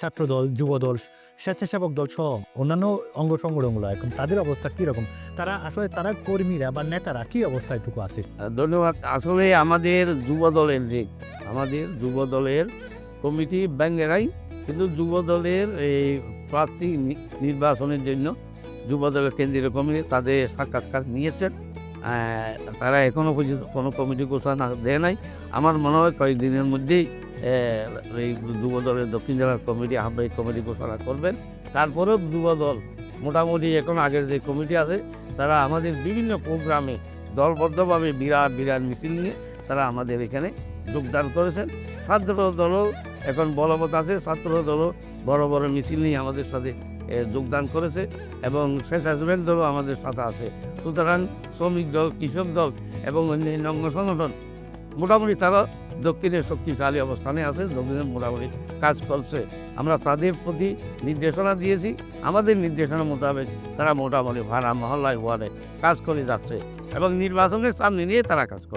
ছাত্রদল, যুবদল, স্বেচ্ছাসেবক দল সহ অন্যান্য অঙ্গ সংগঠনগুলো এখন তাদের অবস্থা কীরকম? তারা আসলে তারা কর্মীরা বা নেতারা কী অবস্থায়টুকু আছে? ধন্যবাদ। আসলে আমাদের যুব দলের যে, আমাদের যুব দলের কমিটি ব্যাঙ্গেরাই কিন্তু যুব দলের এই প্রার্থী নির্বাচনের জন্য যুব দলের কেন্দ্রীয় কমিটি তাদের সাক্ষাৎকার নিয়েছেন। তারা এখনও পর্যন্ত কোনো কমিটি ঘোষণা দেয় নাই। আমার মনে হয় কয়েকদিনের মধ্যেই এই যুব দলের দক্ষিণ জেলার কমিটি আহ্বায়ক কমিটি ঘোষণা করবেন। তারপরেও যুব দল মোটামুটি এখন আগের যে কমিটি আছে, তারা আমাদের বিভিন্ন প্রোগ্রামে দলবদ্ধভাবে বিরাট বিরাট মিছিল নিয়ে তারা আমাদের এখানে যোগদান করেছেন। ছাত্র দলও এখন বলবৎ আছে, ছাত্র দলও বড় বড় মিছিল নিয়ে আমাদের সাথে যোগদান করেছে এবং স্বেচ্ছাসেবক দলও আমাদের সাথে আছে। সুতরাং শ্রমিক দল, কৃষক দল এবং অন্যান্য অঙ্গ সংগঠন মোটামুটি তারা দক্ষিণের শক্তিশালী অবস্থানে আছে, দক্ষিণে মোটামুটি কাজ করছে। আমরা তাদের প্রতি নির্দেশনা দিয়েছি। আমাদের নির্দেশনা মোতাবেক তারা মোটামুটি ভাড়া মহল্লায় ওয়ার্ডে কাজ করে যাচ্ছে এবং নির্বাচনের সামনে নিয়ে তারা কাজ করে